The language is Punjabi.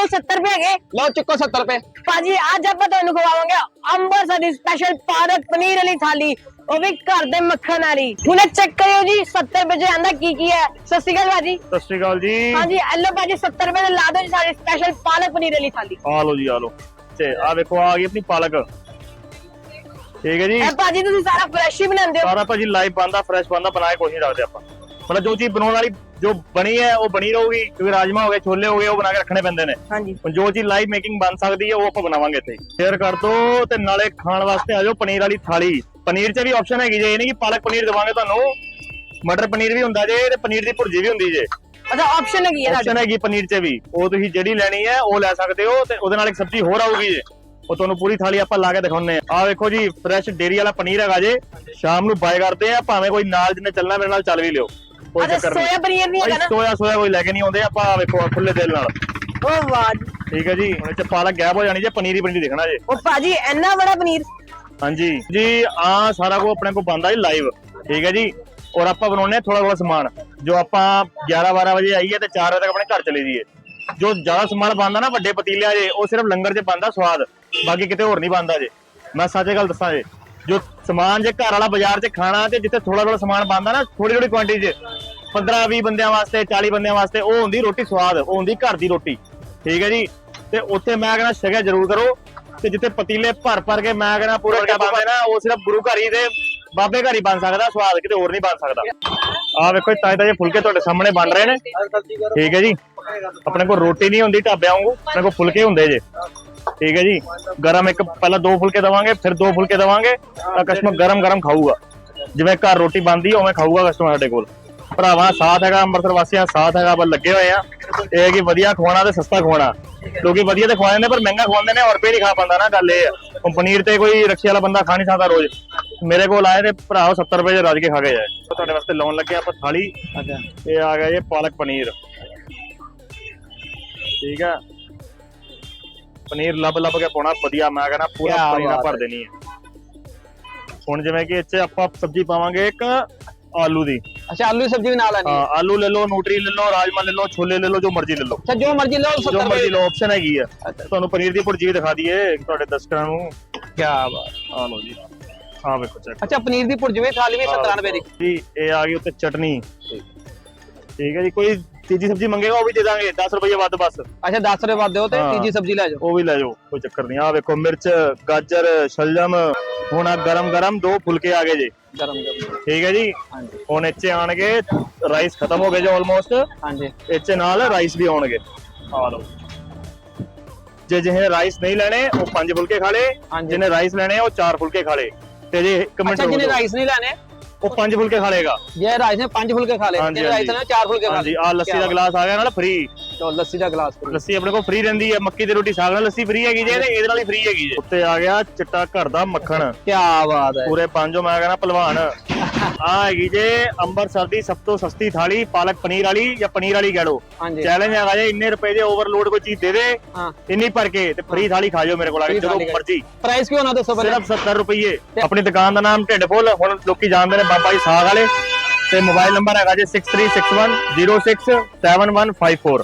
ਕੋਲ 70 ਰੁਪਏ ਹੈਗੇ। ਲਓ ਚੁੱਕੋ 70 ਰੁਪਏ। ਭਾਜੀ ਅੱਜ ਆਪਾਂ ਤੁਹਾਨੂੰ ਖਵਾਵਾਂਗੇ ਅੰਮ੍ਰਿਤਸਰ ਦੀ ਸਪੈਸ਼ਲ ਪਾਲਕ ਪਨੀਰ ਵਾਲੀ ਥਾਲੀ। ਉਹ ਵੀ ਘਰ ਦੇ ਮੱਖਣ ਵਾਲੀ। ਹੁਣੇ ਚੈੱਕ ਕਰਿਓ ਜੀ 70 ਰੁਪਏ ਚ ਆਂਦਾ ਕੀ ਕੀ ਹੈ। ਸਤਿ ਸ਼੍ਰੀ ਅਕਾਲ ਭਾਜੀ। ਸਤਿ ਸ਼੍ਰੀ ਅਕਾਲ ਜੀ। ਹਾਂਜੀ ਐਲੋ ਭਾਜੀ 70 ਰੁਪਏ ਦੇ ਲਾ ਦਿਓ ਜੀ ਸਾਡੀ ਸਪੈਸ਼ਲ ਪਾਲਕ ਪਨੀਰ ਵਾਲੀ ਥਾਲੀ। ਆ ਲਓ ਜੀ ਆ ਲਓ। ਤੇ ਆ ਵੇਖੋ ਆ ਗਈ ਆਪਣੀ ਪਾਲਕ। ਠੀਕ ਹੈ ਜੀ। ਇਹ ਭਾਜੀ ਤੁਸੀਂ ਸਾਰਾ ਫਰੈਸ਼ ਹੀ ਬਣਾਉਂਦੇ ਹੋ। ਸਾਰਾ ਭਾਜੀ ਲਾਈਵ ਬੰਦਾ ਫਰੈਸ਼ ਬੰਦਾ ਬਣਾ ਕੇ ਕੋਈ ਨਹੀਂ ਰੱਖਦੇ ਆਪਾਂ। ਮਤਲਬ ਜੋ ਚੀਜ਼ ਬਣਾਉਣ ਵਾਲੀ ਜੋ ਬਣੀ ਹੈ ਉਹ ਬਣੀ ਰਹੂਗੀ ਕਿਉਂਕਿ ਰਾਜਮਾ ਹੋ ਗਏ ਛੋਲੇ ਹੋ ਗਏ ਉਹ ਬਣਾ ਕੇ ਰੱਖਣੇ ਪੈਂਦੇ ਨੇ। ਹਾਂਜੀ। ਹੁਣ ਜੋ ਚੀਜ਼ ਲਾਈਵ ਮੇਕਿੰਗ ਬਣ ਸਕਦੀ ਹੈ ਉਹ ਆਪਾਂ ਬਣਾਵਾਂਗੇ ਇੱਥੇ। ਸ਼ੇਅਰ ਕਰ ਦਿਓ ਤੇ ਨਾਲੇ ਖਾਣ ਵਾਸਤੇ ਆ ਜਾਓ ਪਨੀਰ ਵਾਲੀ ਥਾਲੀ। ਪਨੀਰ 'ਚ ਵੀ ਆਪਸ਼ਨ ਹੈਗੀ ਜੇ ਇਹ ਨਹੀਂ ਕਿ ਪਾਲਕ ਪਨੀਰ ਦੇਵਾਂਗੇ ਤੁਹਾਨੂੰ। ਮਟਰ ਪਨੀਰ ਵੀ ਹੁੰਦਾ ਜੇ ਤੇ ਪਨੀਰ ਦੀ ਭੁਰਜੀ ਵੀ ਹੁੰਦੀ ਜੇ। ਅੱਛਾ ਆਪਸ਼ਨ ਹੈਗੀ ਹੈ ਆਪਸ਼ਨ ਹੈਗੀ ਪਨੀਰ 'ਚ ਵੀ। ਉਹ ਤੁਸੀਂ ਜਿਹੜੀ ਲੈਣੀ ਹੈ ਉਹ ਲੈ ਸਕਦੇ ਹੋ ਤੇ ਉਹਦੇ ਨਾਲ ਇੱਕ ਸਬਜ਼ੀ ਹੋਰ ਆਊਗੀ ਜੇ। ਉਹ ਤੁਹਾਨੂੰ ਪੂਰੀ ਥਾਲੀ ਆਪਾਂ ਲਾ ਕੇ ਦਿਖਾਉਂਦੇ ਆ ਆਹ ਵੇਖੋ ਜੀ ਫਰੈਸ਼ ਡੇਰੀ ਵਾਲਾ ਪਨੀਰ ਹੈਗਾ ਜੇ। ਸ਼ਾਮ ਨੂੰ ਬਾਏ ਕਰਦੇ ਆ ਭਾਵੇਂ ਕੋਈ ਨਾਲ ਜਿਹਨੇ ਚੱਲਣਾ ਮੇਰੇ ਨਾਲ ਚੱਲ ਵੀ ਲਿਓ। ਕੋਈ ਅੱਛਾ ਚੱਕਰ ਨਹੀਂ। ਸੋਇਆ ਪਨੀਰ ਨਹੀਂ ਭਾਈ ਹੈਗਾ ਨਾ। ਸੋਇਆ ਸੋਇਆ ਕੋਈ ਲੈ ਕੇ ਨਹੀਂ ਆਉਂਦੇ ਆਪਾਂ ਆਹ ਵੇਖੋ ਆਹ ਖੁੱਲੇ ਦਿਲ ਨਾਲ। ਉਹ ਵਾਹ। ਜੀ। ਠੀਕ ਹੈ ਜੀ ਹੁਣ ਇਹ ਚ ਪਾਲਕ ਗੈਪ ਹੋ ਜਾਣੀ ਜੇ ਪਨੀਰ ਹੀ ਪਨੀਰ ਦਿਖਣਾ ਜੇ। ਉਹ ਭਾਜੀ ਇੰਨਾ ਬੜਾ ਪਨੀਰ। ਹਾਂਜੀ। ਜੀ ਆ ਸਾਰਾ ਕੋ ਆਪਣੇ ਕੋ ਬੰਦਾ ਜੀ ਲਾਈਵ ਠੀਕ ਹੈ ਜੀ ਔਰ ਆਪਾਂ ਬਣਾਉਣੇ ਆ ਥੋੜਾ ਥੋੜਾ ਸਮਾਨ। ਜੋ ਆਪਾਂ 11 12 ਵਜੇ ਆਈਏ ਤੇ 4 ਵਜੇ ਤੱਕ ਆਪਣੇ ਘਰ ਚਲੇ ਜਾਈਏ। ਜੋ ਜ਼ਿਆਦਾ ਸਮਾਨ ਬਣਦਾ ਨਾ ਵੱਡੇ ਪਤੀਲਿਆਂ 'ਚ ਉਹ ਸਿਰਫ ਲੰਗਰ 'ਚ ਬਣਦਾ ਸਵਾਦ। ਬਾਕੀ ਕਿਤੇ ਹੋਰ ਨਹੀਂ ਬਣਦਾ ਜੇ। ਮੈਂ ਸੱਚੇ ਗੱਲ ਦੱਸਾਂ ਜੇ। ਜੋ ਸਮਾਨ ਜੇ ਘਰ ਵਾਲਾ ਬਾਜ਼ਾਰ 'ਚ ਖਾਣਾ ਤੇ ਜਿੱਥੇ ਥੋੜਾ ਥੋੜਾ ਸਮਾਨ ਬਣਦਾ ਨਾ ਥੋੜੀ ਥੋੜੀ ਕੁਆਂਟੀਟੀ 'ਚ 15 20 ਬੰਦਿਆਂ ਵਾਸਤੇ 40 ਬੰਦਿਆਂ ਵਾਸਤੇ ਉਹ ਹੁੰਦੀ ਰੋਟੀ ਸਵਾਦ ਉਹ ਹੁੰਦੀ ਘਰ ਦੀ ਰੋਟੀ। ਠੀਕ ਹੈ ਜੀ? ਤੇ ਉੱਥੇ ਮੈਂ ਕਹਿੰਦਾ ਛਕਿਆ ਜ਼ਰੂਰ ਕਰੋ। ਤੇ ਜਿੱਥੇ ਪਤੀਲੇ ਭਰ ਭਰ ਕੇ ਮੈਂ ਕਹਿੰਦਾ ਪੂਰਾ ਕਿਆ ਬਣਦੇ ਨਾ ਉਹ ਸਿਰਫ ਗੁਰੂ ਘਰ ਹੀ ਤੇ ਬਾਬੇ ਘਰ ਹੀ ਬਣ ਸਕਦਾ ਸਵਾਦ ਕਿਤੇ ਹੋਰ ਨਹੀਂ ਬਣ ਸਕਦਾ। ਆਹ ਵੇਖੋ ਤਾਏ ਤਾਏ ਫੁਲਕੇ ਤੁਹਾਡੇ ਸਾਹਮਣੇ ਬਣ ਰਹੇ ਨੇ। ਠੀਕ ਹੈ ਜੀ? ਆਪਣੇ ਕੋਲ ਰੋਟੀ ਨਹੀਂ ਹੁੰਦੀ ਢਾਬਿਆਂ ਵਾਂਗੂ ਆਪਣੇ ਕੋਲ ਫੁਲਕੇ ਹੁੰਦੇ ਜੇ। ਠੀਕ ਹੈ ਜੀ। ਗਰਮ ਇੱਕ ਪਹਿਲਾਂ ਦੋ ਫੁਲਕੇ ਦਵਾਂਗੇ ਫਿਰ ਦੋ ਫੁਲਕੇ ਦਵਾਂਗੇ ਤਾਂ ਕਸਟਮਰ ਗਰਮ ਗਰਮ ਖਾਊਗਾ। ਜਿਵੇਂ ਘਰ ਰੋਟੀ ਬਣਦੀ ਉਵੇਂ ਖਾਊਗਾ ਕਸਟਮਰ ਸਾਡੇ ਕੋਲ। ਭਰਾਵਾਂ ਸਾਥ ਹੈਗਾ ਅੰਮ੍ਰਿਤਸਰ ਵਾਸੀਆਂ ਸਾਥ ਹੈਗਾ ਬਸ ਲੱਗੇ ਹੋਏ ਆ ਇਹ ਹੈ ਕਿ ਵਧੀਆ ਖਵਾਉਣਾ ਤੇ ਸਸਤਾ ਖਵਾਉਣਾ। ਲੋਕੀ ਵਧੀਆ ਤੇ ਖਵਾ ਦਿੰਦੇ ਪਰ ਮਹਿੰਗਾ ਖਵਾਉਂਦੇ ਨੇ ਔਰ ਰੁਪਏ ਨਹੀਂ ਖਾ ਪਾਉਂਦਾ ਨਾ ਗੱਲ ਇਹ ਆ ਹੁਣ ਪਨੀਰ ਤੇ ਕੋਈ ਰਕਸ਼ੇ ਵਾਲਾ ਬੰਦਾ ਖਾ ਨਹੀਂ ਸਕਦਾ ਰੋਜ਼। ਮੇਰੇ ਕੋਲ ਆਏ ਤੇ ਭਰਾਓ 70 ਰੁਪਏ ਦੇ ਰੱਜ ਕੇ ਖਾ ਕੇ ਜਾਏ। ਉਹ ਤੁਹਾਡੇ ਵਾਸਤੇ ਲਾਉਣ ਲੱਗੇ ਆਪਾਂ ਥਾਲੀ। ਅੱਛਾ। ਇਹ ਆ ਗਿਆ ਇਹ ਪਾਲਕ ਪਨੀਰ। ਠੀਕ ਆ। ਪਨੀਰ ਲੱਭ ਲੱਭ ਕੇ ਪਾਉਣਾ ਵਧੀਆ ਮੈਂ ਕਹਿੰਦਾ ਪੂਰਾ ਕਿਆ ਪਨੀਰ ਨਾਲ ਬਾਤ ਭਰ ਹੈ। ਦੇਣੀ ਹੈ। ਹੁਣ ਜਿਵੇਂ ਕਿ ਇੱਥੇ ਆਪਾਂ ਸਬਜ਼ੀ ਪਾਵਾਂਗੇ ਇੱਕ ਆਲੂ ਦੀ। ਅੱਛਾ ਆਲੂ ਦੀ ਸਬਜ਼ੀ ਵੀ ਨਾਲ ਆਣੀ ਹਾਂ। ਆਲੂ ਲੈ ਲਓ ਨੂਟਰੀ ਲੈ ਲਓ ਰਾਜਮਾ ਲੈ ਲਓ ਛੋਲੇ ਲੈ ਲਓ ਜੋ ਮਰਜ਼ੀ ਲੈ ਲਓ। ਅੱਛਾ ਜੋ ਮਰਜ਼ੀ ਲਓ 70 ਜੋ ਮਰਜ਼ੀ ਲਓ ਆਪਸ਼ਨ ਹੈਗੀ ਆ। ਅੱਛਾ। ਤੁਹਾਨੂੰ ਪਨੀਰ ਦੀ ਭੁਰਜੀ ਵੀ ਦਿਖਾ ਦਈਏ ਤੁਹਾਡੇ ਦਰਸ਼ਕਾਂ ਨੂੰ। ਕੀ ਬਾਤ। ਆ ਲਓ ਜੀ। ਆ ਵੇਖੋ ਚੈੱਕ ਅੱਛਾ ਪਨੀਰ ਦੀ ਭੁਰਜੀ ਵੀ ਥਾਲੀ ਵੀ 70 ਰੁਪਏ ਦੀ। ਜੀ ਇਹ ਆ ਗਈ ਉੱਤੇ ਚਟਨੀ। ਠੀਕ ਹੈ ਜੀ ਕੋਈ ਤੀਜੀ ਸਬਜ਼ੀ ਮੰਗੇਗਾ ਉਹ ਵੀ ਦੇ ਦਾਂਗੇ। 10 ਰੁਪਏ ਵੱਧ ਬਸ। ਅੱਛਾ 10 ਰੁਪਏ ਵੱਧ ਦਿਓ ਤੇ ਹਾਂ। ਤੀਜੀ ਸਬਜ਼ੀ ਲੈ ਜਾਓ। ਉਹ ਵੀ ਲੈ ਜਾਓ ਕੋਈ ਚੱਕਰ ਨਹੀਂ। ਆ ਵੇਖੋ ਮਿਰਚ ਗਾਜਰ ਸ਼ਲਜਮ ਹੁਣ ਆ ਗਰਮ ਗਰਮ ਦੋ ਫੁਲਕੇ ਆ ਗਏ ਜੀ। ਗਰਮ ਗਰਮ। ਠੀਕ ਹੈ ਜੀ? ਹਾਂਜੀ। ਹੁਣ ਇੱਥੇ ਆਣਗੇ ਰਾਈਸ ਖਤਮ ਹੋ ਗਏ ਜੀ ਆਲਮੋਸਟ ਹਾਂਜੀ। ਇੱਥੇ ਨਾਲ ਰਾਈਸ ਵੀ ਆਉਣਗੇ। ਆ ਲਓ। ਜੇ ਜਿਹੇ ਰਾਈਸ ਨਹੀਂ ਲੈਣੇ ਉਹ ਪੰਜ ਫੁਲਕੇ ਖਾ ਲੇ ਹਾਂਜੀ। ਜਿਹਨੇ ਰਾਈਸ ਲੈਣੇ ਆ, ਉਹ ਚਾਰ ਫੁਲਕੇ ਖਾ ਲੇ ਤੇ ਜੇ ਇੱਕ ਮਿੰਟ ਅੱਛਾ ਜਿਹਨੇ ਰੁਕੋ। ਰਾਈਸ ਨਹੀਂ ਲੈਣੇ ਉਹ ਪੰਜ ਫੁਲਕੇ ਖਾ ਲੇਗਾ ਜੇ ਰਾਈਸ ਨੇ ਪੰਜ ਫੁਲਕੇ ਖਾ ਲਏ ਹਾਂਜੀ, ਹਾਂਜੀ। ਨੇ ਚਾਰ ਫੁਲਕੇ ਖਾ ਹਾਂਜੀ ਲਏ। ਆ ਲੱਸੀ ਦਾ ਗਲਾਸ ਆ ਗਿਆ ਨਾਲ ਫ੍ਰੀ ਚਲੋ ਲੱਸੀ ਦਾ ਗਲਾਸ ਪੀ ਲੱਸੀ ਆਪਣੇ ਕੋਲ ਫ੍ਰੀ ਰਹਿੰਦੀ ਹੈ ਮੱਕੀ ਦੀ ਰੋਟੀ ਸਾਗ ਨਾਲ ਲੱਸੀ ਫ੍ਰੀ ਹੈਗੀ ਜੇ ਇਹਦੇ ਨਾਲ ਹੀ ਫ੍ਰੀ ਹੈਗੀ ਜੇ। ਉੱਤੇ ਆ ਗਿਆ ਚਿੱਟਾ ਘਰ ਦਾ ਮੱਖਣ। ਕੀ ਬਾਤ ਹੈ। ਪੂਰੇ ਪੰਜੋ ਮੈਂ ਕਹਿੰਦਾ ਪਹਿਲਵਾਨ। ਆ ਹੈਗੀ ਜੇ ਅੰਮ੍ਰਿਤਸਰ ਦੀ ਸਭ ਤੋਂ ਸਸਤੀ ਥਾਲੀ ਪਾਲਕ ਪਨੀਰ ਵਾਲੀ ਜਾਂ ਪਨੀਰ ਵਾਲੀ ਕਹਿ ਲਓ। ਹਾਂਜੀ। ਚੈਲੰਜ ਹੈਗਾ ਜੇ ਇੰਨੇ ਰੁਪਏ ਦੇ ਓਵਰਲੋਡ ਕੋਈ ਚੀਜ਼ ਦੇ ਦੇ ਹਾਂ। ਇੰਨੀ ਭਰ ਕੇ ਤੇ ਫ੍ਰੀ ਥਾਲੀ ਖਾ ਜਾਓ ਮੇਰੇ ਕੋਲ ਆ ਕੇ Free ਜਦੋਂ ਥਾਲੀ ਖਾ- ਮਰਜ਼ੀ। ਪ੍ਰਾਈਸ ਕਿਉਂ ਨਾ ਦੱਸੋ ਪਹਿਲਾਂ? ਸਿਰਫ 70 ਰੁਪਏ ਆਪਣੀ ਦੁਕਾਨ ਦਾ ਨਾਮ ਢਿੱਡ ਫੁੱਲ ਹੁਣ ਲੋਕੀ ਜਾਣਦੇ ਨੇ ਬਾਬਾ ਜੀ ਸਾਗ ਵਾਲੇ। ਤੇ ਮੋਬਾਈਲ ਨੰਬਰ ਹੈਗਾ ਜੀ 6361067154